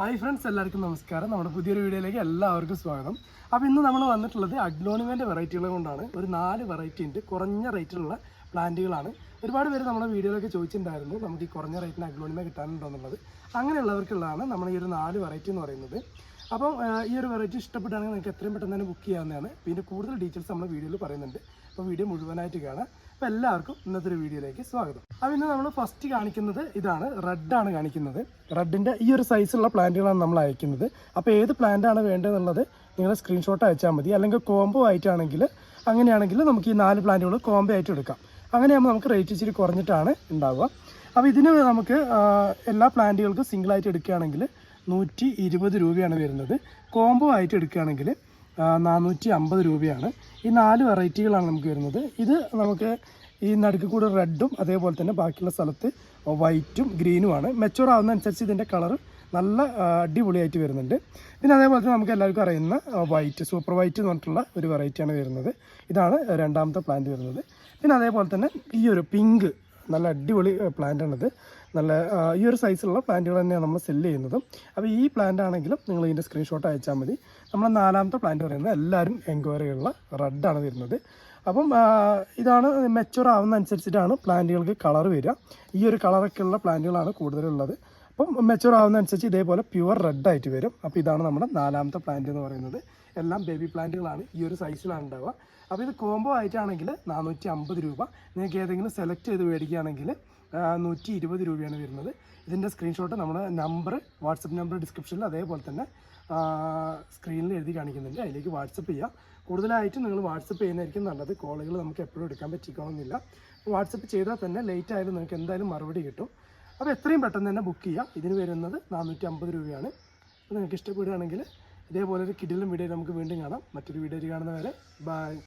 Hi friends എല്ലാവർക്കും നമസ്കാരം. നമ്മുടെ പുതിയൊരു വീഡിയോയിലേക്ക് എല്ലാവർക്കും സ്വാഗതം. അപ്പോൾ ഇന്ന് നമ്മൾ വന്നിട്ടുള്ളത് അഗ്ലോണിമേന്റെ വെറൈറ്റികൾ കൊണ്ടാണ്. ഒരു നാല് വെറൈറ്റി ഉണ്ട്. കുറഞ്ഞ റേറ്റിലുള്ള പ്ലാന്റുകളാണ് ഒരുപാട് പേര് നമ്മുടെ വീഡിയോയിലൊക്കെ ചോദിച്ചിട്ടുണ്ടായിരുന്നു നമുക്ക് ഈ കുറഞ്ഞ റേറ്റിന് അഗ്ലോണിമ കിട്ടാനുണ്ടോ എന്നുള്ളത്? അങ്ങനെയുള്ളവർക്കുള്ളതാണ് നമ്മൾ ഈ ഒരു നാല് വെറൈറ്റി എന്ന് പറയുന്നത്. അപ്പം ഈ ഒരു വെറൈറ്റി ഇഷ്ടപ്പെട്ടാണെങ്കിൽ നിങ്ങൾക്ക് എത്രയും പെട്ടെന്ന് തന്നെ ബുക്ക് ചെയ്യാവുന്നതാണ്. പിന്നെ കൂടുതൽ ഡീറ്റെയിൽസ് നമ്മൾ വീഡിയോയിൽ പറയുന്നുണ്ട്. അപ്പോൾ വീഡിയോ മുഴുവനായിട്ട് കാണാം അപ്പോൾ എല്ലാവർക്കും ഇന്നത്തെ ഒരു വീഡിയോയിലേക്ക് സ്വാഗതം. അപ്പോൾ ഇന്ന് നമ്മൾ ഫസ്റ്റ് കാണിക്കുന്നത് ഇതാണ്. റെഡാണ് കാണിക്കുന്നത്. റെഡിന്റെ ഈ ഒരു സൈസുള്ള പ്ലാന്റുകളാണ് നമ്മൾ അയക്കുന്നത്. അപ്പോൾ ഏത് പ്ലാന്റാണ് വേണ്ടതെന്നുള്ളത് നിങ്ങൾ സ്ക്രീൻഷോട്ട് അയച്ചാൽ മതി. അല്ലെങ്കിൽ കോംബോ ആയിട്ടാണെങ്കിൽ അങ്ങനെയാണെങ്കിൽ നമുക്ക് ഈ നാല് പ്ലാന്റുകൾ കോംബോ ആയിട്ട് എടുക്കാം. അങ്ങനെയാകുമ്പോൾ നമുക്ക് റേറ്റ് ഇച്ചിരി കുറഞ്ഞിട്ടാണ് ഉണ്ടാവുക. അപ്പോൾ ഇതിന് നമുക്ക് എല്ലാ പ്ലാന്റുകൾക്കും സിംഗിളായിട്ട് എടുക്കുകയാണെങ്കിൽ നൂറ്റി ഇരുപത് രൂപയാണ് വരുന്നത്. കോംബോ ആയിട്ട് എടുക്കുകയാണെങ്കിൽ നാനൂറ്റി അമ്പത് രൂപയാണ്. ഈ നാല് വെറൈറ്റികളാണ് നമുക്ക് വരുന്നത്. ഇത് നമുക്ക് ഈ നടുക്ക് കൂടെ റെഡും അതേപോലെ തന്നെ ബാക്കിയുള്ള സ്ഥലത്ത് വൈറ്റും ഗ്രീനുമാണ്. മെച്ചൂർ ആവുന്ന അനുസരിച്ച് ഇതിന്റെ കളർ നല്ല അടിപൊളിയായിട്ട് വരുന്നുണ്ട്. പിന്നെ അതേപോലെ തന്നെ നമുക്ക് എല്ലാവർക്കും അറിയുന്ന വൈറ്റ് സൂപ്പർ വൈറ്റ് എന്ന് പറഞ്ഞിട്ടുള്ള ഒരു വെറൈറ്റിയാണ് വരുന്നത്. ഇതാണ് രണ്ടാമത്തെ പ്ലാന്റ് വരുന്നത്. പിന്നെ അതേപോലെ തന്നെ ഈ ഒരു പിങ്ക് നല്ല അടിപൊളി പ്ലാന്റ് ആണിത് നല്ല ഈ ഒരു സൈസിലുള്ള പ്ലാന്റുകൾ തന്നെയാണ് നമ്മൾ സെല്ല് ചെയ്യുന്നത്. അപ്പോൾ ഈ പ്ലാന്റ് ആണെങ്കിലും നിങ്ങൾ ഇതിന്റെ സ്ക്രീൻഷോട്ട് അയച്ചാൽ മതി. നമ്മുടെ നാലാമത്തെ പ്ലാന്റ് പറയുന്നത് എല്ലാവരും എൻക്വയറിയുള്ള റെഡാണ് വരുന്നത്. അപ്പം ഇതാണ് മെച്ചുവർ ആവുന്ന അനുസരിച്ചിട്ടാണ് പ്ലാന്റുകൾക്ക് കളർ വരിക. ഈ ഒരു കളറൊക്കെയുള്ള പ്ലാന്റുകളാണ് കൂടുതലുള്ളത്. അപ്പം ആവുന്ന അനുസരിച്ച് ഇതേപോലെ പ്യുവർ റെഡ് ആയിട്ട് വരും. അപ്പോൾ ഇതാണ് നമ്മുടെ നാലാമത്തെ പ്ലാന്റ് എന്ന് പറയുന്നത്. എല്ലാം ബേബി പ്ലാന്റുകളാണ് ഈ ഒരു സൈസിലാണ് ഉണ്ടാവുക. അപ്പോൾ ഇത് കോംബോ ആയിട്ടാണെങ്കിൽ നാനൂറ്റി അമ്പത് രൂപ. നിങ്ങൾക്ക് ഏതെങ്കിലും സെലക്ട് ചെയ്ത് മേടിക്കുകയാണെങ്കിൽ നൂറ്റി ഇരുപത് രൂപയാണ് വരുന്നത്. ഇതിന്റെ സ്ക്രീൻഷോട്ട് നമ്മുടെ നമ്പർ വാട്സപ്പ് നമ്പർ ഡിസ്ക്രിപ്ഷനിൽ അതേപോലെ തന്നെ സ്ക്രീനിൽ എഴുതി കാണിക്കുന്നുണ്ട്. അതിലേക്ക് വാട്സപ്പ് ചെയ്യുക കൂടുതലായിട്ട് നിങ്ങൾ വാട്സപ്പ് ചെയ്യുന്നതായിരിക്കും നല്ലത്. കോളുകൾ നമുക്ക് എപ്പോഴും എടുക്കാൻ പറ്റിക്കണമെന്നില്ല. വാട്സപ്പ് ചെയ്താൽ തന്നെ ലേറ്റ് ആയാലും നിങ്ങൾക്ക് എന്തായാലും മറുപടി കിട്ടും. അപ്പോൾ എത്രയും പെട്ടെന്ന് തന്നെ ബുക്ക് ചെയ്യാം. ഇതിന് വരുന്നത് നാനൂറ്റി അമ്പത് രൂപയാണ്. അപ്പോൾ നിങ്ങൾക്ക് ഇഷ്ടപ്പെടുകയാണെങ്കിൽ ഇതേപോലെ ഒരു കിടിലും വീഡിയോ നമുക്ക് വീണ്ടും കാണാം. മറ്റൊരു വീഡിയോയിൽ കാണുന്നവരെ ബൈ